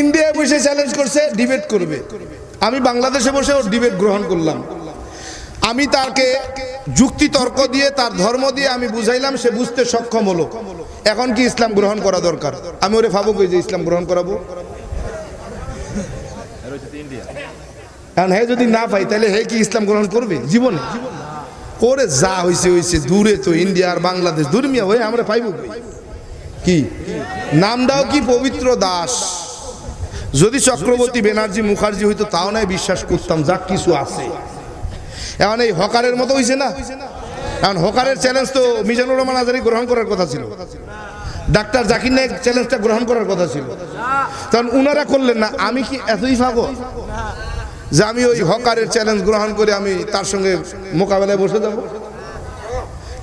ইন্ডিয়ায় বসে চ্যালেঞ্জ করছে ডিবেট করবে। আমি বাংলাদেশে বসে ওর ডিবেট গ্রহণ করলাম। আমি তাকে যুক্তি তর্ক দিয়ে, তার ধর্ম দিয়ে আমি বুঝাইলাম, সে বুঝতে সক্ষম হলো। এখন কি ইসলাম গ্রহণ করা দরকার? আমি ওরে ভাবো কই যে ইসলাম গ্রহণ করাবো। কারণ হে যদি না পাই, তাহলে হে কি ইসলাম গ্রহণ করবে? জীবনে। করে যা হইছে হইছে, দূরে তো ইন্ডিয়া আর বাংলাদেশ। দুর্মিয়া হয়ে আমরা পাইব? কি? নামটাও কি পবিত্র দাস। যদি চক্রবর্তী ব্যানার্জি মুখার্জি হইতো, তাও নাই বিশ্বাস করতাম, যা কিছু আছে। এখন এই হকারের মতো হইছে না? এখন হকারের চ্যালেঞ্জ তো মিজানুর রহমান আজারি গ্রহণ করার কথা ছিল। ডাক্তার জাকির নায়ক চ্যালেঞ্জটা গ্রহণ করার কথা ছিল। কারণ উনারা করলেন না, আমি কি এতই পাবো যে আমি ওই হকারের চ্যালেঞ্জ গ্রহণ করে আমি তার সঙ্গে মোকাবেলায় বসে যাব?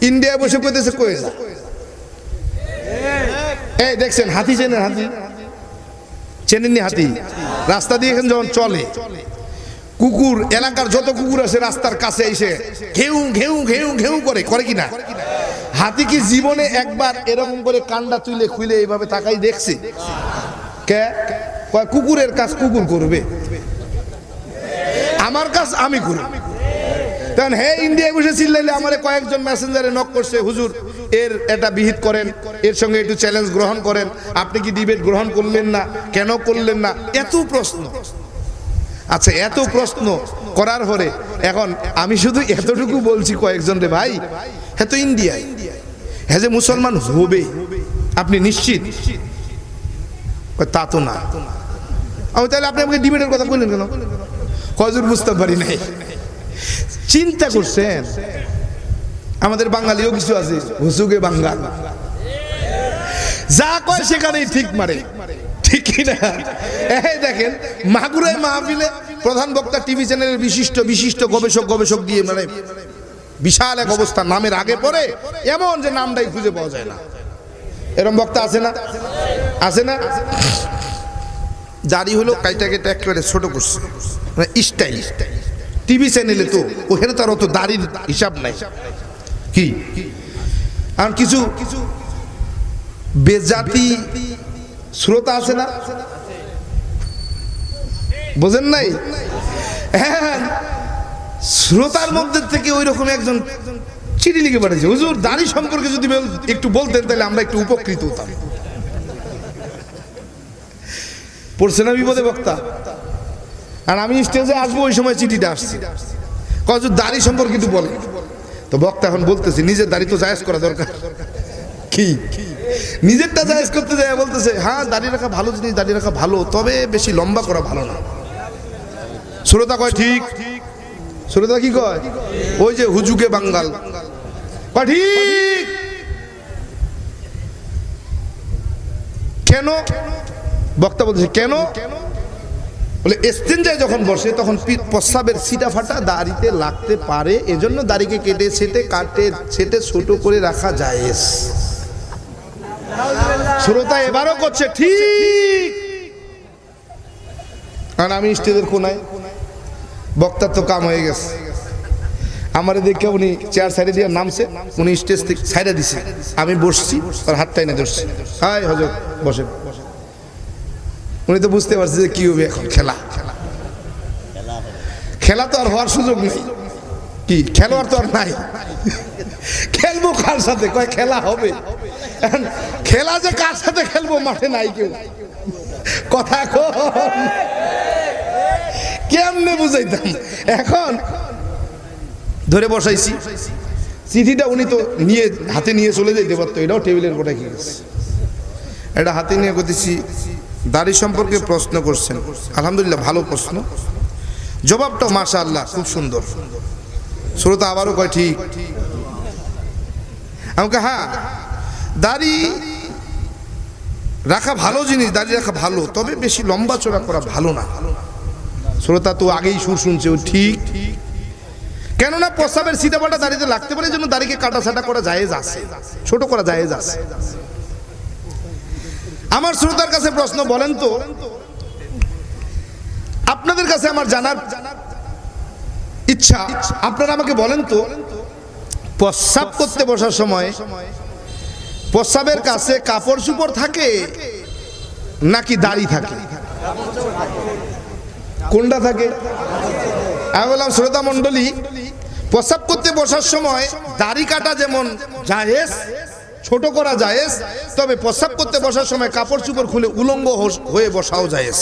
ইন্ডিয়ায় বসে কইতেছে কয়ে এই দেখছেন, হাতি চেনেন হাতি? চেনেননি হাতি? রাস্তা দিয়ে এখানে যখন চলে, কুকুর, এলাকার যত কুকুর আছে রাস্তার কাছে এসে ঘেউ ঘেউ ঘেউ ঘেউ করে করে কি না হাতি কি জীবনে একবার এরকম করে কান্ডা তুলে খুলে এইভাবে তাকাই দেখছে? কে? কুকুরের কাজ কুকুর করবে। আমার কাজ আমি করি তখন হে ইন্ডিয়ায় বসে চিল্লাইলে আমার কয়েকজন মেসেঞ্জারে নক করছে, হুজুর এর এটা বিহিত করেন, এর সঙ্গে একটু চ্যালেঞ্জ গ্রহণ করেন। আপনি কি ডিবেট গ্রহণ করলেন না? কেন করলেন না? এত প্রশ্ন। আচ্ছা এত প্রশ্ন করার পরে, এখন আমি শুধু এতটুকু বলছি কয়েকজন রে ভাই হ্যাঁ তো ইন্ডিয়ায়। হ্যাঁ যে মুসলমান হবে, আপনি নিশ্চিত? তা তো না। আমি তাহলে আপনি আমাকে ডিবেটের কথা বললেন কেন? হজুর বুঝতে পারি নাই। চিন্তা করছেন? আমাদের বাঙালিও কিছু আছে। হুসুকে বাঙ্গাল যা কয় সেখানেই ঠিক মারে। ঠিক কিনা এই দেখেন মাগুরাই মাহফিলে প্রধান বক্তা টিভি চ্যানেলের বিশিষ্ট বিশিষ্ট গবেষক গবেষক দিয়ে মানে বিশাল এক অবস্থা, নামের আগে পরে এমন যে নামটাই খুঁজে পাওয়া যায় না। এরম বক্তা আছে না? আছে না? জারি হলো, কাইটা কেটে একেবারে ছোট করছে। মানে স্টাইল টিভি চ্যানেলে তো, ওখানে তার অত দাড়ির হিসাব নাই। কি? আর কিছু কিছু বেজাতি শ্রোতা আছে না? বোঝেন নাই? হ্যাঁ শ্রোতার মধ্যে থেকে ওই রকম একজন চিঠি লিখে পাঠিয়েছে। হুজুর, দাড়ি সম্পর্কে যদি একটু বলতেন, তাহলে আমরা একটু উপকৃত হতাম। পড়ছে না বিপদে বক্তা? আর আমি স্টেজে আসব, ওই সময় চিঠিটা আসছে। কজ দাড়ি সম্পর্কে একটু বলে তো বক্তা এখন বলতেছে, নিজের দাড়ি তো জায়েজ করা দরকার। কি? নিজেরটা জায়েজ করতে যায়, বলতেছে হ্যাঁ দাড়ি রাখা ভালো জিনিস, দাড়ি রাখা ভালো, তবে বেশি লম্বা করা ভালো না। শ্রোতা কয়, ঠিক। শ্রোতা কি কয়? ওই যে হুজুকে বাঙ্গাল। কয়, ঠিক। কেন? বক্তা বলতেছে, কেন? বলে, এস্তেঞ্জায় যখন বসে, তখন প্রস্রাবের সিটা ফাটা দাড়িতে লাগতে পারে। এজন্য দাড়িকে কেটে ছেটে কাটে, ছেটে ছোট করে রাখা যায় শ্রোতা এবারও করছে, ঠিক। কারণ আমি স্টেজের কোনায়, বক্তার তো কাম হয়ে গেছে। আমার দেখে উনি চেয়ার সাইডে দিয়ে নামছে, উনি স্টেজ থেকে সাইডে দিছে। আমি বসছি, তার হাতটা না ধরছি। হাই হজর বসে উনি তো বুঝতে পারছে যে কি হবে এখন, খেলা। খেলা তো আর হওয়ার সুযোগ নেই। কি, খেলোয়াড় তো আর নাই। খেলব কার সাথে? কয়, খেলা হবে। খেলা যে কার সাথে খেলব মাঠে নাই কেউ। কথা কেমনে বুঝাইতাম? এখন ধরে বসাইছি। চিঠিটা উনি তো নিয়ে, হাতে নিয়ে চলে যাইতে পারতো। এটাও টেবিলের গোটায় কি এটা হাতে নিয়ে করতেছি দাড়ি সম্পর্কে প্রশ্ন করছেন। আলহামদুলিল্লাহ, ভালো প্রশ্ন। জবাবটা মাশা আল্লাহ খুব সুন্দর। শ্রোতা আবারও কয়, ঠিক। আমাকে হ্যাঁ দাড়ি রাখা ভালো জিনিস, দাড়ি রাখা ভালো, তবে বেশি লম্বা চড়া করা ভালো না। শ্রোতা তো আগেই সুর শুনছে, ও ঠিক। কেননা প্রস্রাবের সিটাপাটা দাড়িতে লাগতে পারে জন্য দাড়িকে কাটা ছাটা করা জায়েজ আছে, ছোট করা জায়েজ আছে। আমার শ্রোতার কাছে প্রশ্ন, বলেন তো। আপনাদের কাছে আমার জানার ইচ্ছা, আপনারা আমাকে বলেন তো, প্রস্রাব করতে বসার সময় প্রস্রাবের কাছে কাপড় চুপড় থাকে নাকি দাড়ি থাকে? কোনটা থাকে? আমি বললাম, শ্রোতা মণ্ডলী প্রসাব করতে বসার সময় দাড়ি কাটা যেমন জায়েজ ছোট করা জায়েজ, তবে প্রসাব করতে বসার সময় কাপড় চুপড় খুলে উলঙ্গ হয়ে বসাও জায়েজ।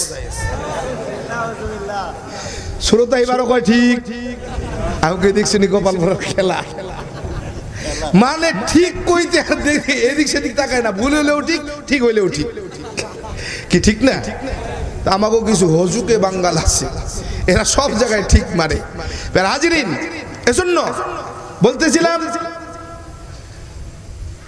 শ্রোতা এবারও কয় ঠিক? আমাকে দেখছি গোপাল ভরার খেলা। মানে ঠিক কইতে আর দেখি, এদিক সেদিক তাকায় না, ভুল হলেও ঠিক ঠিক হইলেও ঠিক। কি ঠিক না? আমাকেও কিছু হজুকে বাঙ্গাল আছে। এরা সব জায়গায় ঠিক মারে। হাজিরিন, এজন্য বলতেছিলাম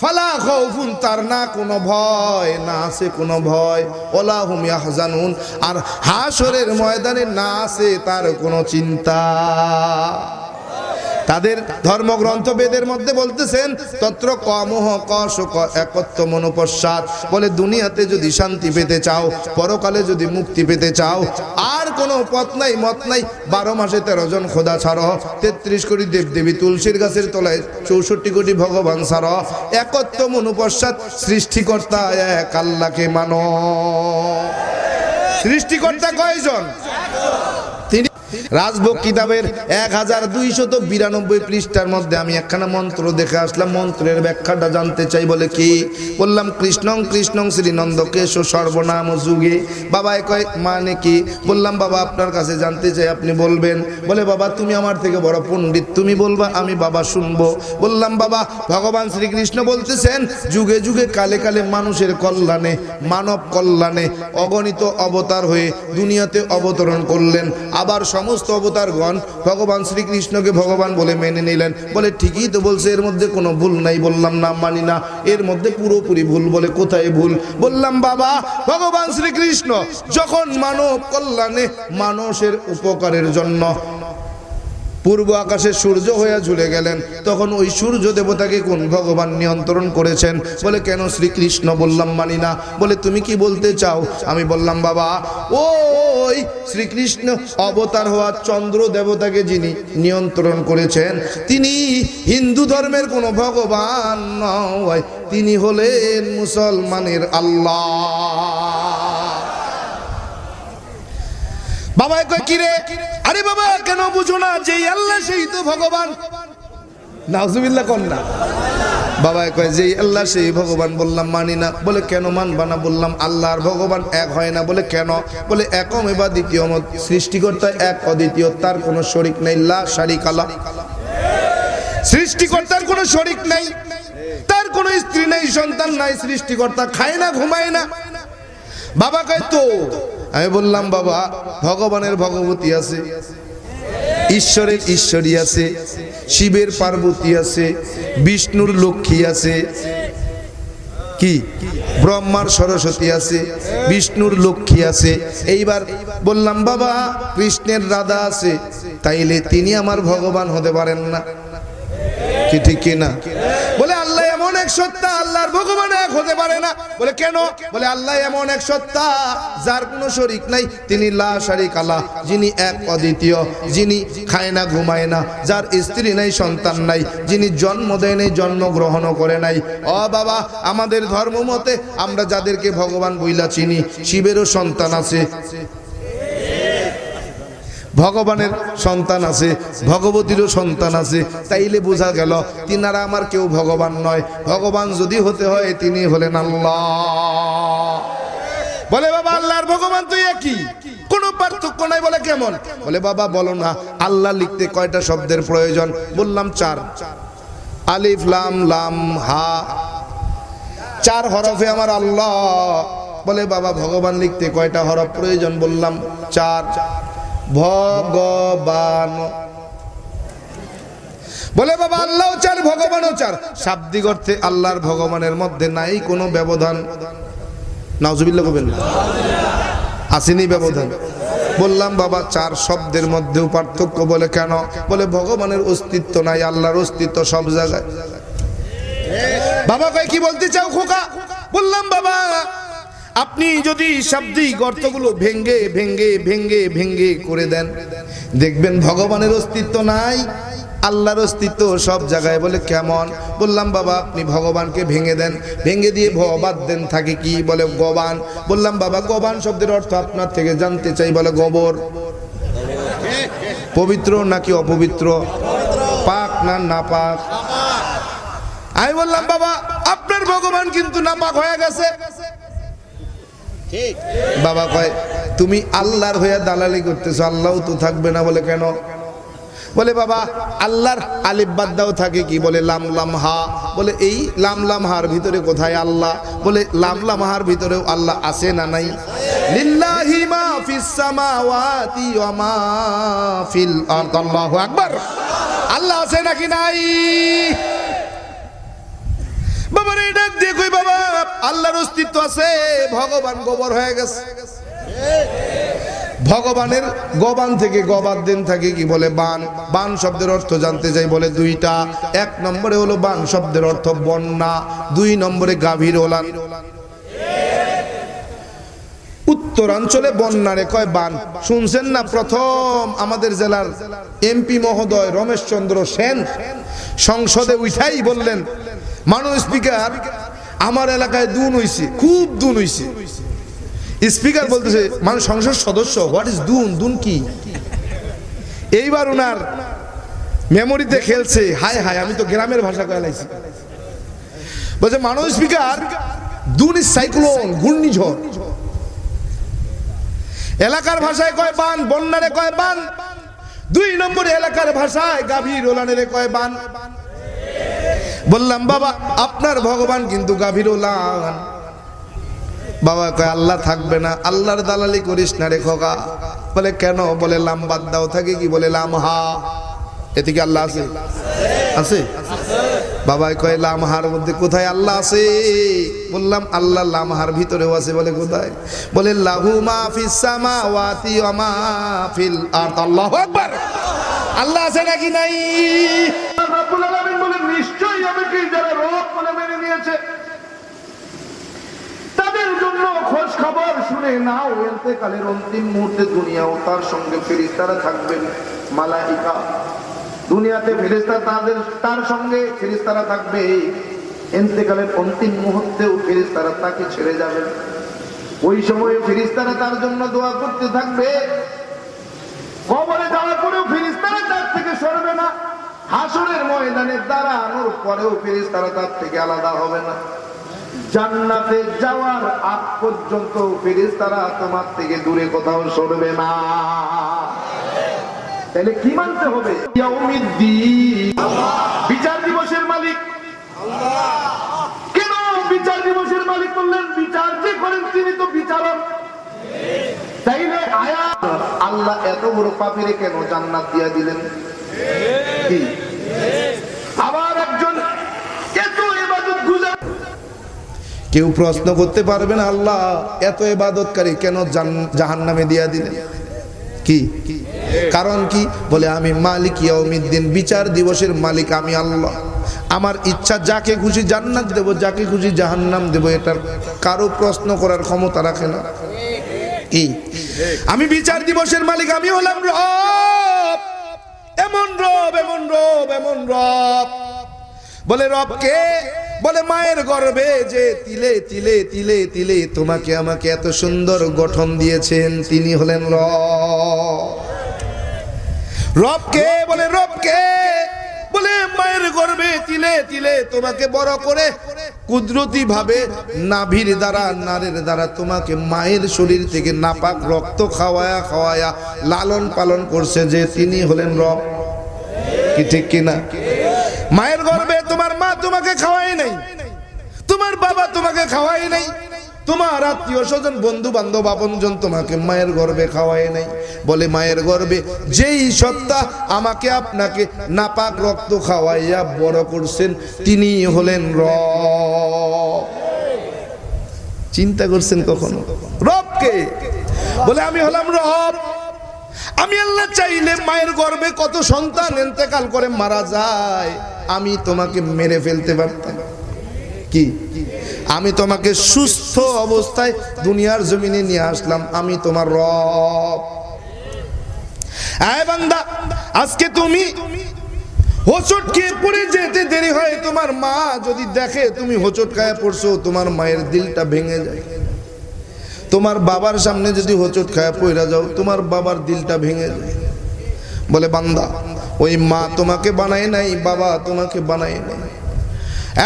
ফালা খৌফুন তার না কোনো ভয়, না আছে কোনো ভয়। ওলা হুম আর হাসরের ময়দানে না আছে তার কোনো চিন্তা। তাদের ধর্মগ্রন্থ বেদের মধ্যে বলতেছেন, তত্র কমহ কশ একত্ব মনোপশ্চাৎ বলে, দুনিয়াতে যদি শান্তি পেতে চাও, পরকালে যদি মুক্তি পেতে চাও, আর কোনো পথ নাই, মত নাই, বারো মাসে তেরো জন খোদা ছাড়, তেত্রিশ কোটি দেবদেবী তুলসীর গাছের তলায় চৌষট্টি কোটি ভগবান ছাড় একত্ব মনোপশ্চাৎ সৃষ্টিকর্তা এক আল্লাহকে মানো। সৃষ্টিকর্তা কয়জন? রাজভোগ কিতাবের এক হাজার দুইশত বিরানব্বই পৃষ্ঠার মধ্যে আমি একখানা মন্ত্র দেখে আসলাম। মন্ত্রের ব্যাখ্যাটা জানতে চাই বলে কি? বললাম, কৃষ্ণং কৃষ্ণং শ্রীনন্দ কেশ সর্বনাম যুগে। বাবা কয় মানে কি? বললাম, বাবা, আপনার কাছে জানতে চাই, আপনি বলবেন। বলে, বাবা, তুমি আমার থেকে বড় পণ্ডিত, তুমি বলবা, আমি বাবা শুনব। বললাম, বাবা, ভগবান শ্রীকৃষ্ণ বলতেছেন, যুগে যুগে কালে কালে মানুষের কল্যাণে, মানব কল্যাণে অগণিত অবতার হয়ে দুনিয়াতে অবতরণ করলেন। আবার সমস্ত অবতারগণ ভগবান শ্রীকৃষ্ণকে ভগবান বলে মেনে নিলেন। বলে, ঠিকই তো বলছে, এর মধ্যে কোনো ভুল নাই, বললাম না, মানি না। এর মধ্যে পুরোপুরি ভুল বলে কোথায় ভুল? বললাম, বাবা, ভগবান শ্রীকৃষ্ণ যখন মানব কল্যাণে মানুষের উপকারের জন্য পূর্ব আকাশে সূর্য হয়ে ঝুলে গেলেন, তখন ওই সূর্য দেবতাকে কোন ভগবান নিয়ন্ত্রণ করেছেন? বলে, কেন শ্রীকৃষ্ণ বললাম, মানি না। বলে, তুমি কি বলতে চাও? আমি বললাম, বাবা ওই শ্রীকৃষ্ণ অবতার হওয়া চন্দ্র দেবতাকে যিনি নিয়ন্ত্রণ করেছেন, তিনি হিন্দু ধর্মের কোনো ভগবান নয়। তিনি হলেন মুসলমানের আল্লাহ। বাবা কয় কি রে আরে বাবা, কেন বুঝো না যে আল্লাহ সেই তো ভগবান? নাউজুবিল্লাহ কন না বাবা কয়, যে আল্লাহ সেই ভগবান বললাম মানি না। বলে, কেন মানবা না? বললাম, আল্লাহর ভগবান এক হয় না। বলে, কেন? বলে, একম এবার দ্বিতীয় মত, সৃষ্টিকর্তা এক, অদ্বিতীয়, তার কোনো শরিক নেই, লা শারিক আলা সৃষ্টিকর্তার কোনো শরিক নাই, তার কোনো স্ত্রী নাই, সন্তান নাই, সৃষ্টিকর্তা খায় না, ঘুমায় না। বাবা কয়, তো? আমি বললাম, বাবা, ভগবানের ভগবতী আছে। ঈশ্বরের ঈশ্বরী আছে, শিবের পার্বতী আছে, বিষ্ণুর লক্ষ্মী আছে। কি? ব্রহ্মার সরস্বতী আছে, বিষ্ণুর লক্ষ্মী আছে। এইবার বললাম, বাবা, কৃষ্ণের রাধা আছে, তাইলে তিনি আমার ভগবান হতে পারেন না। কি ঠিক কি না বলে আল্লাহ এমন এক সত্তা আল্লাহর ভগবান এক হতে পারে না। বলে কেন? বলে আল্লাহ এমন এক সত্তা যার কোনো শরিক নাই। তিনি লা শারিক আল্লাহ, যিনি এক অদ্বিতীয়, যিনি খায় না, ঘুমায় না, যার স্ত্রী নাই, সন্তান নাই, যিনি জন্ম দেয় নাই জন্মগ্রহণও করে নাই। ও বাবা, আমাদের ধর্ম মতে আমরা যাদেরকে ভগবান বইলা চিনি, শিবেরও সন্তান আছে। ভগবানের সন্তান আছে, ভগবতীরও সন্তান আছে। তাইলে বোঝা গেল, তিনারা আমার কেউ ভগবান নয়। ভগবান যদি হতে হয়, তিনি হলেন আল্লাহ। বলে বাবা, আল্লাহর ভগবান তো একই। কোনো পার্থক্য নাই বলে কেমন? বলে বাবা, বলো না, আল্লাহ লিখতে কয়টা শব্দের প্রয়োজন? বললাম চার। আলিফ, লাম লাম, হা। চার হরফে আমার আল্লাহ। বলে বাবা, ভগবান লিখতে কয়টা হরফ প্রয়োজন? বললাম চার। ভগবান। বলে বাবা আল্লাহ চার ভগবানও চার শাব্দিক অর্থে আল্লাহর ভগবানের মধ্যে নাই কোনো ব্যবধান। নাউজুবিল্লাহ কবেন আসেনি ব্যবধান। বললাম, বাবা, চার শব্দের মধ্যেও পার্থক্য বলে কেন? বলে, ভগবানের অস্তিত্ব নাই, আল্লাহর অস্তিত্ব সব জায়গায়। বাবা কয়, কি বলতে চাও খোকা? বললাম, বাবা আপনি যদি শাব্দিক অর্থগুলো ভেঙ্গে ভেঙ্গে ভেঙ্গে ভেঙ্গে করে দেন, দেখবেন ভগবানের অস্তিত্ব নাই, আল্লাহর অস্তিত্ব সব জায়গায় বলে কেমন? বললাম, বাবা, আপনি ভগবানকে ভেঙে দেন, ভেঙে দিয়ে ভবাদ দেন, থাকে কি বলে গবান? বললাম, বাবা, গবান শব্দের অর্থ আপনার থেকে জানতে চাই বলে গোবর। পবিত্র নাকি অপবিত্র? পাক না না পাক আমি বললাম, বাবা, আপনার ভগবান কিন্তু নাপাক হয়ে গেছে। বাবা কয়, তুমি আল্লাহর হয়ে দালালি করতেছো আল্লাহ তো থাকবে না। বলে, কেন? বলে, বাবা, আল্লাহর আলিফ দাও, থাকে কি? বলে, লাম লাম, হা। বলে, এই লাম লাম, হার ভিতরে কোথায় আল্লাহ? বলে, লাম লাম, হার ভিতরেও আল্লাহ আছে না নাই? লিল্লাহি মা ফিস সামাওয়াতি ওয়া মা ফিল আরদ। আল্লাহু আকবার। আল্লাহ আছে নাকি নাই? এই ডাক দিয়ে কই বাবা। আল্লাহর অস্তিত্ব আছে, ভগবান গোবর হয়ে গেছে। ভগবানের গবান থেকে গবাদ দিন থাকে কি বলে? বান। বান শব্দের অর্থ জানতে চাই বলে দুইটা। এক নম্বরে হলো বান শব্দের অর্থ বন্যা, দুই নম্বরে গাভীর ওলান। উত্তরাঞ্চলে বন্যারে কয় বান? শুনছেন না? প্রথম আমাদের জেলার এমপি মহোদয় রমেশ চন্দ্র সেন সংসদে উঠাই বললেন মানব স্পিকার, আমার এলাকায় দুন হইছে, খুব দুন হইছে। স্পিকার বলতেছে, মানুষ সংসদ সদস্য হোয়াট ইজ দুন? দুন কি? এইবার ওনার মেমোরিতে খেলছে, হায় হায়, আমি তো গ্রামের ভাষা কয়ালাইছি বলছে মানব স্পিকার, দুন ইজ সাইক্লোন ঘূর্ণিঝড়। এলাকার ভাষায় কয় বান, বন্যারে কয় বান, দুই নম্বরে এলাকার ভাষায় গাভীর ওলানের কয় বান। বললাম, বাবা, আপনার ভগবান কিন্তু গাভীর ওলান বাবা কয়, আল্লাহ থাকবে না, আল্লাহর দালালি করিস না রে খোকা। বলে, কেন? বলে, লাম বাদ দাও, থাকে কি? বলে, লাম হা। এতে কি আল্লাহ আছে? আছে? বাবা কয় লামহার মধ্যে কোথায় আল্লাহ আছে? বললাম, আল্লাহ লামহার ভিতরেও আছে। বলে, কোথায়? বলে, লাহু মা ফিস সামাওয়াতি ওয়া মা ফিল আরদ। আল্লাহু আকবার। আল্লাহ আছে নাকি নাই? নিশ্চয়ই যারা বলে মেনে নিয়েছে? তাদের জন্য খোঁজ খবর শুনে অন্তিম মুহূর্তে দুনিয়াও তার সঙ্গে থাকবেন। দুনিয়াতে ফেরেশতা তাদের, তার সঙ্গে থাকবে। অন্তিম মুহূর্তেও ফেরেশতারা তাকে ছেড়ে যাবেন। ওই সময়ে ফেরেশতারা তার জন্য দোয়া করতে থাকবে। কবরে যাওয়ার পরেও ফেরেশতারা তার থেকে সরবে না। হাসরের ময়দানে দাঁড়ানোর পরেও ফেরেশতারা তার থেকে আলাদা হবে না। জান্নাতে যাওয়ার আগ পর্যন্ত ফেরেশতারা তোমার থেকে দূরে কোথাও সরবে না। তাহলে কি মানতে হবে। বিচার দিবসের মালিক। কেন বিচার দিবসের মালিক বললেন বিচার যে করেন তিনি তো বিচারক। তাইলে আয়া আল্লাহ এত বড় পাপিরে কেন জান্নাত দিয়া দিলেন? কি? আবার একজন কেউ প্রশ্ন করতে পারবে না, আল্লাহ, এত ইবাদতকারী কেন জাহান নামে দিয়া দিলেন? কি? কারণ কি? বলে, আমি মালিক ইয়াউমিদ্দিন, বিচার দিবসের মালিক আমি আল্লাহ। আমার ইচ্ছা যাকে খুশি জান্নাত দেব, যাকে খুশি জাহান্নাম দেব, এটার কারও প্রশ্ন করার ক্ষমতা রাখে না। কি? আমি বিচার দিবসের মালিক, আমি হলাম রব। এমন রব এমন রব এমন রব। বলে রব কে? বলে মায়ের গর্ভে যে তিলে তিলে তিলে তিলে তোমাকে আমাকে এত সুন্দর গঠন দিয়েছেন তিনি হলেন রব কে? বলে রব কে? বলে মায়ের গর্বে তিলে তিলে তোমাকে বড় করে কুদরতি ভাবে নাভির দ্বারা, নারের দ্বারা তোমাকে মায়ের শরীর থেকে নাপাক রক্ত খাওয়ায়া খাওয়ায়া লালন পালন করছে যে তিনি হলেন রব। কি ঠিক কিনা মায়ের গর্বে তোমার মা তোমাকে খাওয়াই নাই। তোমার বাবা তোমাকে খাওয়াই নাই। তোমার আত্মীয় স্বজন বন্ধু বান্ধব আপনজন তোমাকে মায়ের গর্বে খাওয়াই নাই। বলে মায়ের গর্বে, যেই সত্তা আমাকে আপনাকে নাপাক রক্ত খাওয়াইয়া বড় করছেন, তিনি হলেন রব। চিন্তা করছেন কখনো? রবকে? বলে, আমি হলাম রব। আমি আল্লাহ চাইলে মায়ের গর্ভে কত সন্তান এতেকাল করে মারা যায়। আমি তোমাকে মেরে ফেলতে পারতাম। কি? আমি তোমাকে সুস্থ অবস্থায় দুনিয়ার জমিনে নিয়ে আসলাম। আমি তোমার রব। আয় বান্দা, আজকে তুমি হোঁচট খেয়ে পড়ে যেতে দেরি হয়। তোমার মা যদি দেখে তুমি হোঁচট খায় পড়ছো, তোমার মায়ের দিলটা ভেঙে যায়। তোমার বাবার সামনে যদি হোঁচট খায় পড়ে যাও, তোমার বাবার দিলটা ভেঙে যায়। বলে, বান্দা, ওই মা তোমাকে বানায় নাই, বাবা তোমাকে বানায় নাই।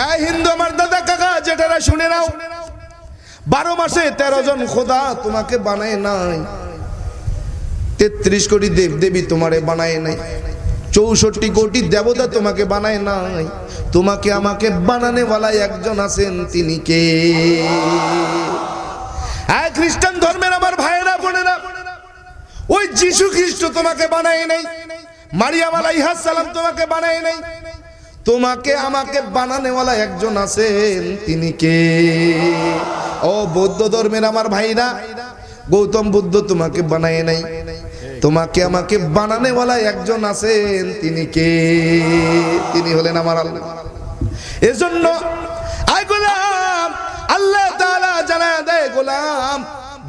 এই হিন্দু আমার দাদা কাকা, যেটারা শুনে নাও, বারো মাসে তেরো জন খোদা তোমাকে বানায় নাই। তেত্রিশ কোটি দেব দেবী তোমারে বানায় নাই। চৌষট্টি কোটি দেবতা তোমাকে বানায় নাই। তোমাকে আমাকে বানানে একজন আছেন তিনি কে? হ্যাঁ খ্রিস্টান ধর্মের আমার ভাইয়েরা, বোনেরা, ওই যিশু খ্রিস্ট তোমাকে বানায় নাই, মারিয়াম আলাইহাস সালাম তোমাকে বানায় নাই, তোমাকে আমাকে বানানেওয়ালা একজন আছেন তিনি কে? ও বৌদ্ধ ধর্মের আমার ভাইরা, গৌতম বুদ্ধ তোমাকে বানায় নাই। তোমাকে আমাকে বানানে বানানেওয়ালা একজন আছেন, তিনি কে? তিনি হলেন আমার আল্লাহ। এজন্য আই গোলাম, আল্লাহ তাআলা জানা দেয় গোলাম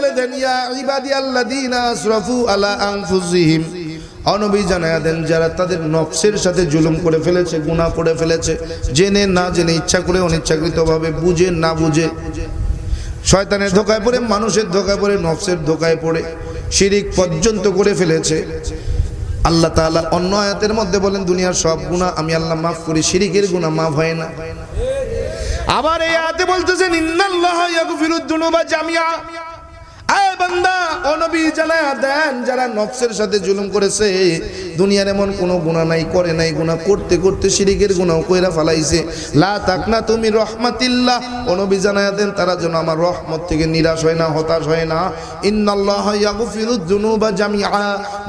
বলে দেন, ইয়া ইবাদি অনবী জানায় দেন, যারা তাদের নফসের সাথে জুলুম করে ফেলেছে, গুনাহ করে ফেলেছে, জেনে না জেনে ইচ্ছা করে অনিচ্ছাকৃতভাবে বুঝে না বুঝে, শয়তানের ধোকায় পড়ে, মানুষের ধোকায় পড়ে, নফসের ধোকায় পড়ে, শিরিক পর্যন্ত করে ফেলেছে। আল্লাহ তাআলা অন্য আয়াতের মধ্যে বলেন, দুনিয়ার সব গুনাহ আমি আল্লাহ মাফ করি, শিরিকের গুনাহ মাফ হয় না। আবার এই আয়াতে বলতেছেন, ইন্নাল্লাহ ইয়াগফিরুদ দুনুবা জামিআ। আয় বান্দা, ও নবী দেন, যারা নফসের সাথে জুলুম করেছে, দুনিয়ার এমন কোনো গুনাহ নাই, করে নাই, গুনাহ করতে করতে শিরিকের গুনাহ কইরা ফালাইছে। লা তাকনা তুমি রহমাতিল্লাহ। ও নবী জানায়া দেন, তারা যেন আমার রহমত থেকে নিরাশ হয় না, হতাশ হয় না। ইন্নাল্লাহ ইয়াগফিরুদ দুনুবা জামিআ।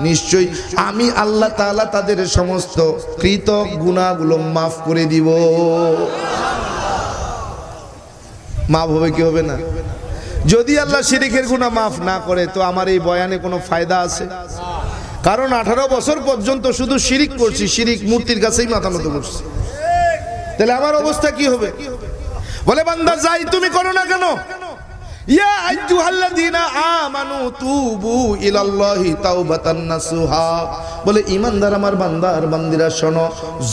নিশ্চয়ই আমি আল্লাহ তাআলা তাদের সমস্ত কৃত গুনাহগুলো মাফ করে দিব। মাফ হবে কি হবে না? যদি আল্লাহ শিরিকের গুণা মাফ না করে, তো আমার এই বয়ানে কোনো ফায়দা আছে? কারণ আঠারো বছর পর্যন্ত শুধু শিরিক করছি শিরিক মূর্তির কাছেই মাথা নত করছি। তাহলে আমার অবস্থা কি হবে? বলে, বান্দা, যাই তুমি করো না কেন? ইয়া আইয়ুহাল্লাযীনা আমানু তুবু ইলাল্লাহি তাওবাতান নাসুহা। বলে, ইমানদার আমার বান্দা আর বান্দিরা, শোনো,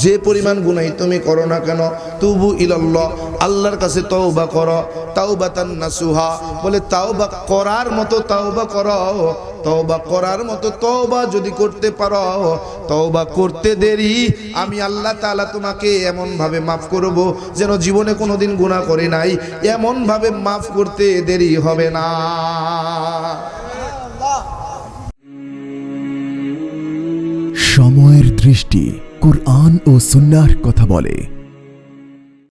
যে পরিমাণ গুনাহ তুমি করো না কেন, তুবু ইলাল্লাহ, আল্লাহর কাছে তওবা করো। তাওবাতান নাসুহা। বলে, তাওবা করার মতো তাওবা করো। তওবা করার মতো তওবা যদি করতে পারো, তওবা করতে দেরি। আমি আল্লাহ তাআলা তোমাকে এমন ভাবে মাফ করব যেন জীবনে কোনোদিন গুনাহ করে নাই। এমন ভাবে মাফ করতে দেরি হবে না। সময়ের দৃষ্টি কুরআন ও সুন্নাহর কথা বলে।